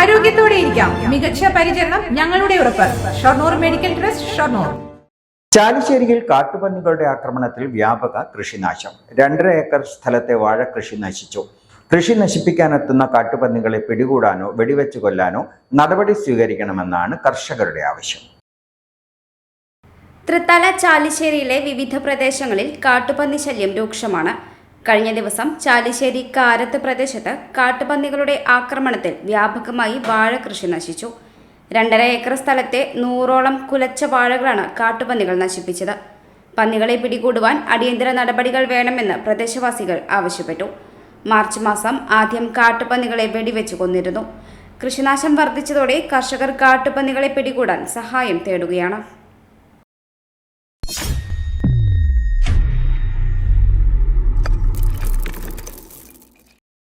ആരോഗ്യത്തോടെ ഇരിക്കാം. മികച്ച പരിചരണം ഞങ്ങളുടെ ഉറപ്പ്. Shoranur medical trust Shoranur. ചാലിശ്ശേരിയിൽ കാട്ടുപന്നികളുടെ ആക്രമണത്തിൽ വ്യാപക കൃഷിനാശം. രണ്ടര ഏക്കർ സ്ഥലത്തെ വാഴകൃഷി നശിച്ചു. കൃഷി നശിപ്പിക്കാനെത്തുന്ന കാട്ടുപന്നികളെ പിടികൂടാനോ വെടിവെച്ച് കൊല്ലാനോ നടപടി സ്വീകരിക്കണമെന്നാണ് കർഷകരുടെ ആവശ്യം. തൃത്തല ചാലിശ്ശേരിയിലെ വിവിധ പ്രദേശങ്ങളിൽ കാട്ടുപന്നി ശല്യം രൂക്ഷമാണ്. കഴിഞ്ഞ ദിവസം ചാലിശ്ശേരി കാരത്ത് പ്രദേശത്ത് കാട്ടുപന്നികളുടെ ആക്രമണത്തിൽ വ്യാപകമായി വാഴ കൃഷി നശിച്ചു. രണ്ടര ഏക്കർ സ്ഥലത്തെ നൂറോളം കുലച്ച വാഴകളാണ് കാട്ടുപന്നികൾ നശിപ്പിച്ചത്. പന്നികളെ പിടികൂടുവാൻ അടിയന്തര നടപടികൾ വേണമെന്ന് പ്രദേശവാസികൾ ആവശ്യപ്പെട്ടു. മാർച്ച് മാസം ആദ്യം കാട്ടുപന്നികളെ വെടിവെച്ച് കൊന്നിരുന്നു. കൃഷിനാശം വർദ്ധിച്ചതോടെ കർഷകർ കാട്ടുപന്നികളെ പിടികൂടാൻ സഹായം തേടുകയാണ്.